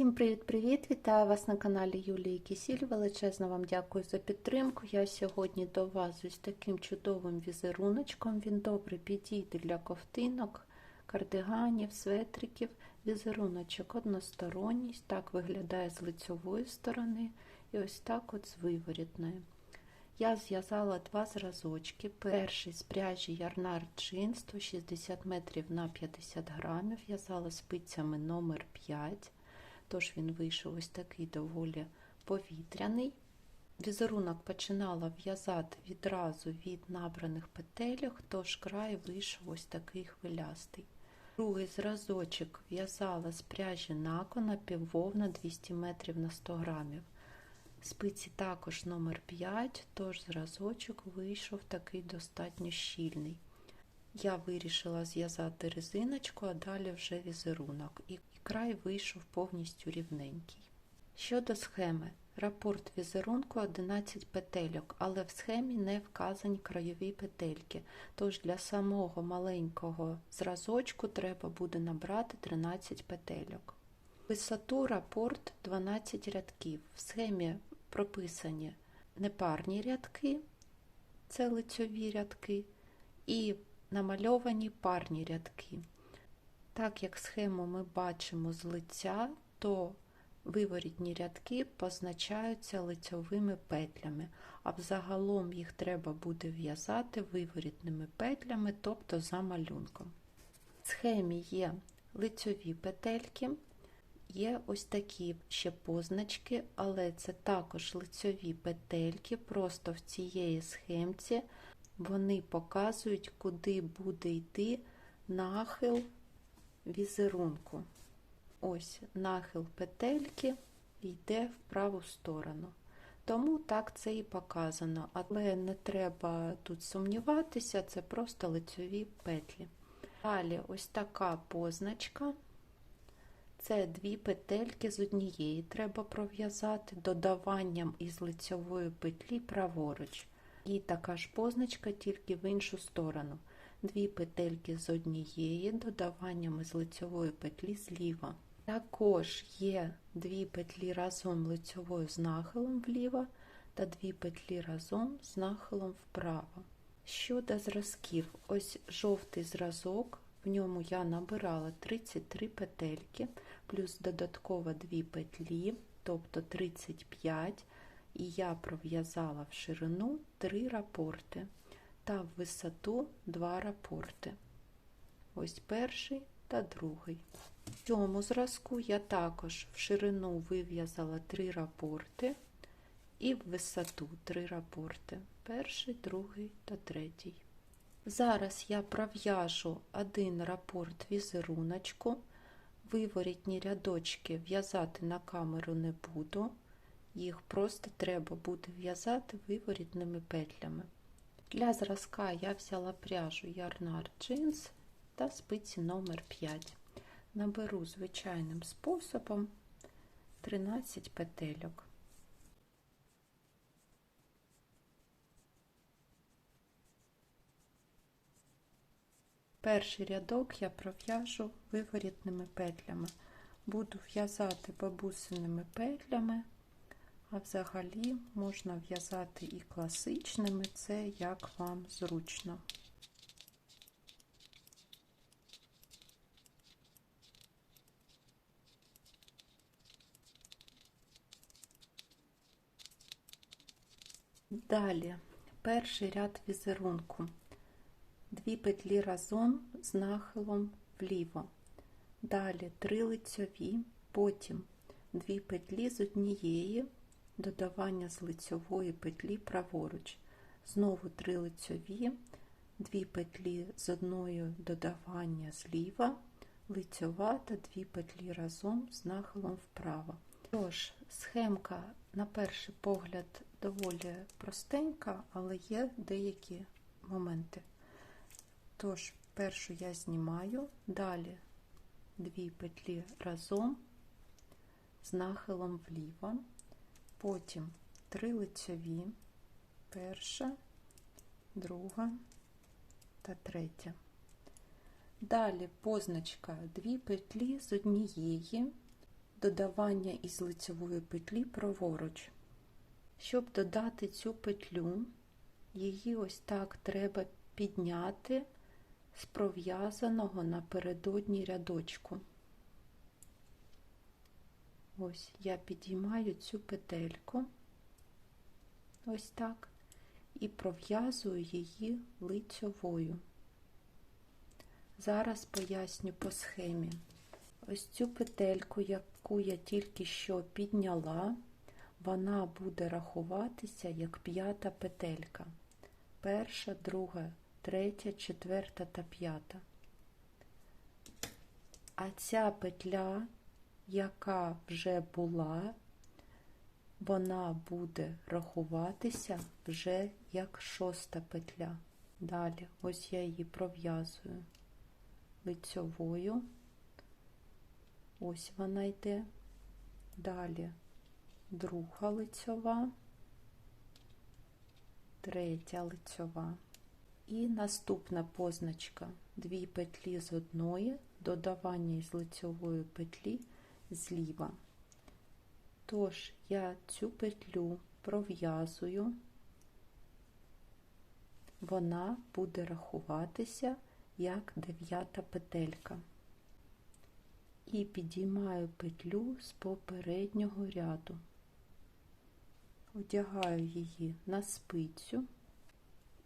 Всім привіт-привіт! Вітаю вас на каналі Юлії Кісіль. Величезно вам дякую за підтримку. Я сьогодні до вас з таким чудовим візеруночком. Він добре підійде для ковтинок, кардиганів, светриків. Візеруночок односторонній, так виглядає з лицьової сторони і ось так от з виворітної. Я зв'язала два зразочки. Перший з пряжі Ярнар Джин 160 метрів на 50 грамів. В'язала спицями номер 5 тож він вийшов ось такий доволі повітряний. Візерунок починала в'язати відразу від набраних петелях, тож край вийшов ось такий хвилястий. Другий зразочок в'язала з пряжі нако напіввовна 200 метрів на 100 грамів. Спиці також номер 5 тож зразочок вийшов такий достатньо щільний. Я вирішила зв'язати резиночку, а далі вже візерунок. І край вийшов повністю рівненький. Щодо схеми, рапорт візерунку 11 петельок, але в схемі не вказані крайові петельки, тож для самого маленького зразочку треба буде набрати 13 петельок. Висоту рапорт 12 рядків. В схемі прописані непарні рядки, це лицьові рядки, і намальовані парні рядки. Так як схему ми бачимо з лиця, то виворітні рядки позначаються лицьовими петлями, а взагалом їх треба буде в'язати виворітними петлями, тобто за малюнком. В схемі є лицьові петельки, є ось такі ще позначки, але це також лицьові петельки, просто в цієї схемці вони показують, куди буде йти нахил візерунку. Ось нахил петельки йде в праву сторону. Тому так це і показано, але не треба тут сумніватися, це просто лицьові петлі. Далі ось така позначка. Це дві петельки з однієї треба пров'язати додаванням із лицьової петлі праворуч. І така ж позначка тільки в іншу сторону дві петельки з однієї, додаванням з лицьової петлі зліва. Також є дві петлі разом лицьовою з нахилом вліво та дві петлі разом з нахилом вправо. Щодо зразків, ось жовтий зразок, в ньому я набирала 33 петельки, плюс додатково 2 петлі, тобто 35, і я пров'язала в ширину 3 рапорти та в висоту два рапорти. Ось перший та другий. В цьому зразку я також в ширину вив'язала три рапорти і в висоту три рапорти. Перший, другий та третій. Зараз я пров'яжу один рапорт візеруночку, виворітні рядочки в'язати на камеру не буду, їх просто треба буде в'язати виворітними петлями. Для зразка я взяла пряжу Ярнар Jeans та спиці номер 5 Наберу звичайним способом 13 петельок. Перший рядок я пров'яжу виворітними петлями. Буду в'язати бабусиними петлями. А взагалі можна в'язати і класичними, це як вам зручно. Далі перший ряд візерунку, дві петлі разом з нахилом вліво. Далі три лицьові, потім дві петлі з однієї додавання з лицьової петлі праворуч. Знову три лицьові, дві петлі з одною додавання зліва, лицьова та дві петлі разом з нахилом вправо. Тож, схемка, на перший погляд, доволі простенька, але є деякі моменти. Тож, першу я знімаю, далі дві петлі разом з нахилом вліво. Потім три лицьові, перша, друга та третя. Далі позначка дві петлі з однієї, додавання із лицевої петлі праворуч. Щоб додати цю петлю, її ось так треба підняти з пров'язаного напередодні рядочку. Ось я підіймаю цю петельку, ось так, і пров'язую її лицьовою. Зараз поясню по схемі. Ось цю петельку, яку я тільки що підняла, вона буде рахуватися як п'ята петелька. Перша, друга, третя, четверта та п'ята. А ця петля, яка вже була, вона буде рахуватися вже як шоста петля. Далі, ось я її пров'язую лицьовою. Ось вона йде. Далі друга лицьова, третя лицьова. І наступна позначка. Дві петлі з одної, додавання із лицьової петлі зліва. Тож я цю петлю пров'язую, вона буде рахуватися як дев'ята петелька. І підіймаю петлю з попереднього ряду, одягаю її на спицю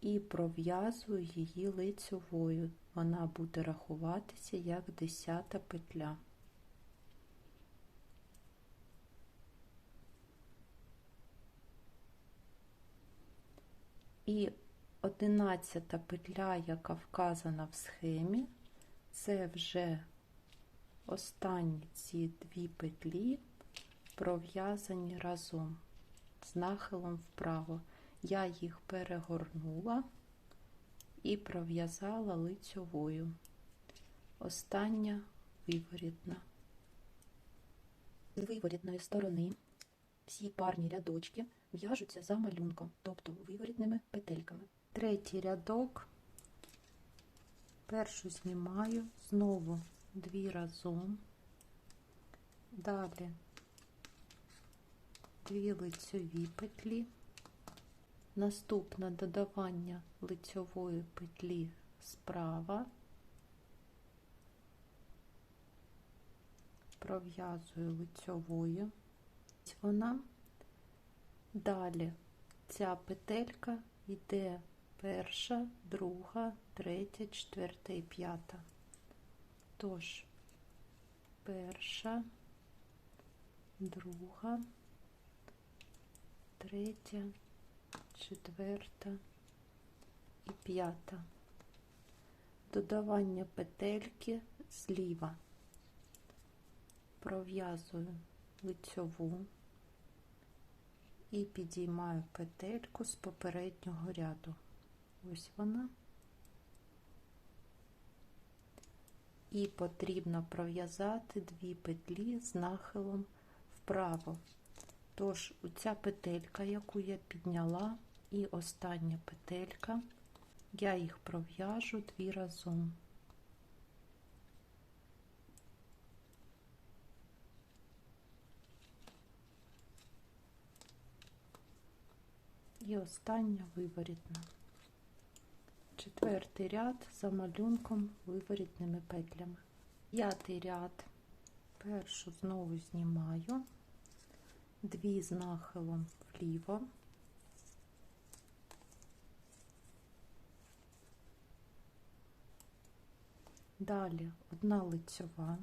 і пров'язую її лицьовою. Вона буде рахуватися як десята петля. І одинадцята петля, яка вказана в схемі, це вже останні ці дві петлі пров'язані разом з нахилом вправо. Я їх перегорнула і пров'язала лицьовою. Остання виворітна. З виворітної сторони всі парні рядочки в'яжуться за малюнком, тобто виворітними петельками. Третій рядок, першу знімаю, знову дві разом, далі дві лицьові петлі, наступне додавання лицьової петлі справа, пров'язую лицьовою, вона, далі ця петелька йде перша, друга, третя, четверта і п'ята. Тож, перша, друга, третя, четверта і п'ята. Додавання петельки зліва. Пров'язую лицьову і підіймаю петельку з попереднього ряду. Ось вона. І потрібно пров'язати дві петлі з нахилом вправо. Тож, ця петелька, яку я підняла, і остання петелька, я їх пров'яжу дві разом. І остання виворітна. Четвертий ряд за малюнком виворітними петлями. П'ятий ряд. Першу знову знімаю, дві з нахилом вліво, далі одна лицьова,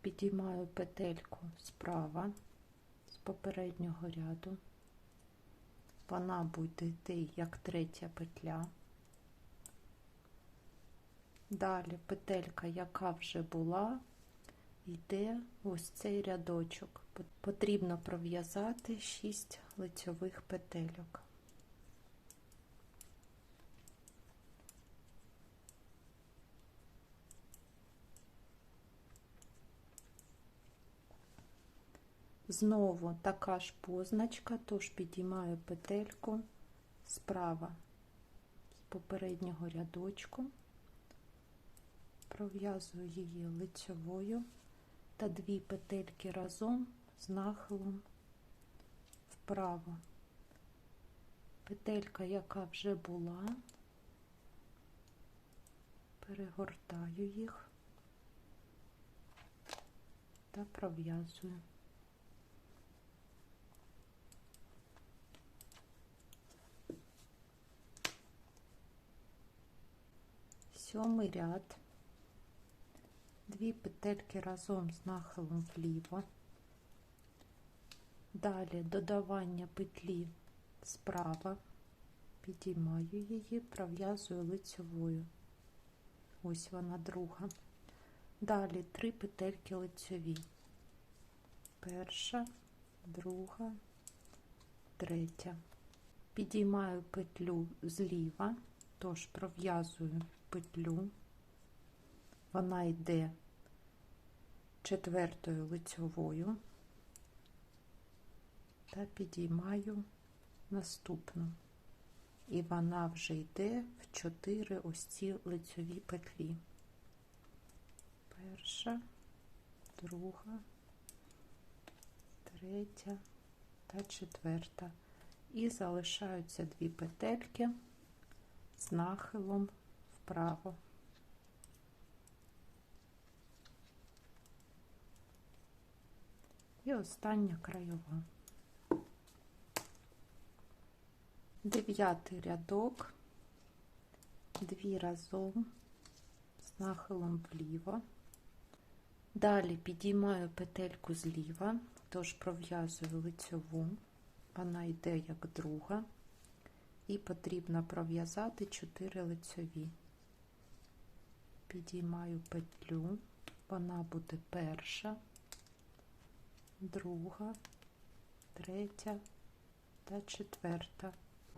підіймаю петельку справа з попереднього ряду вона буде йти як третя петля. Далі петелька, яка вже була, йде ось цей рядочок. Потрібно пров'язати 6 лицьових петельок. Знову така ж позначка, тож підіймаю петельку справа з попереднього рядочку, пров'язую її лицьовою, та дві петельки разом з нахилом вправо. Петелька, яка вже була, перегортаю їх та пров'язую. Сьомий ряд, дві петельки разом з нахилом вліво. Далі додавання петлі справа, підіймаю її, пров'язую лицьовою. Ось вона друга. Далі три петельки лицьові. Перша, друга, третя. Підіймаю петлю зліва, тож пров'язую петлю. Вона йде четвертою лицьовою та підіймаю наступну. І вона вже йде в чотири ось ці лицьові петлі. Перша, друга, третя та четверта. І залишаються дві петельки з нахилом вправо. І остання краєва. Дев'ятий рядок, дві разом з нахилом вліво. Далі підіймаю петельку зліва, тож пров'язую лицьову, вона йде як друга, і потрібно пров'язати 4 лицьові. Підіймаю петлю, вона буде перша, друга, третя та четверта.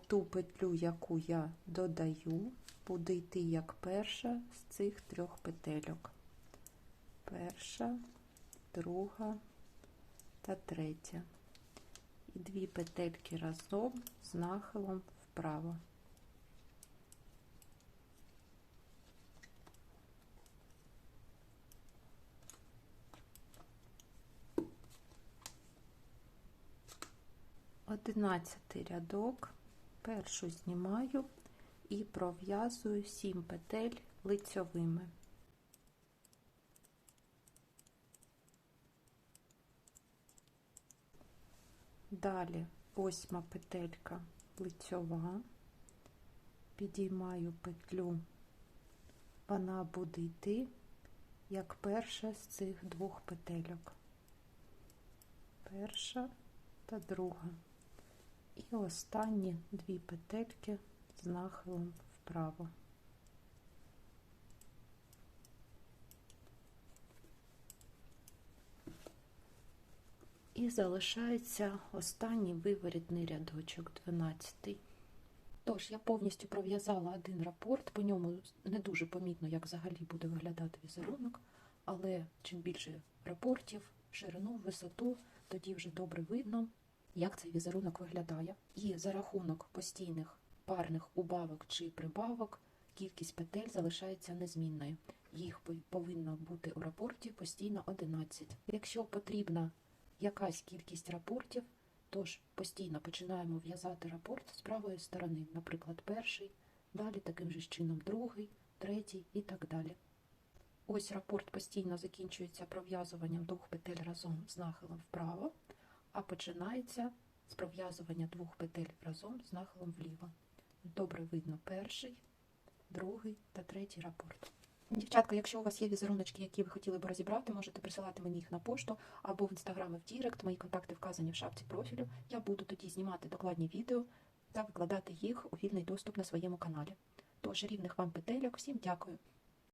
Ту петлю, яку я додаю, буде йти як перша з цих трьох петельок. Перша, друга та третя. І дві петельки разом з нахилом вправо. Одинадцятий рядок, першу знімаю і пров'язую 7 петель лицьовими. Далі восьма петелька лицьова, підіймаю петлю, вона буде йти як перша з цих двох петельок. Перша та друга. І останні дві петельки з нахилом вправо. І залишається останній виворітний рядочок, 12. Тож, я повністю пров'язала один рапорт, по ньому не дуже помітно, як взагалі буде виглядати візерунок, але чим більше рапортів, ширину, висоту, тоді вже добре видно, як цей візерунок виглядає. І за рахунок постійних парних убавок чи прибавок кількість петель залишається незмінною. Їх повинно бути у рапорті постійно 11. Якщо потрібна якась кількість рапортів, тож постійно починаємо в'язати рапорт з правої сторони, наприклад, перший, далі таким же чином другий, третій і так далі. Ось рапорт постійно закінчується пров'язуванням двох петель разом з нахилом вправо, а починається з пров'язування двох петель разом з нахилом вліво. Добре видно перший, другий та третій рапорт. Дівчатка, якщо у вас є візеруночки, які ви хотіли б розібрати, можете присилати мені їх на пошту або в інстаграм і в Дірект. Мої контакти вказані в шапці профілю. Я буду тоді знімати докладні відео та викладати їх у вільний доступ на своєму каналі. Тож рівних вам петельок, всім дякую!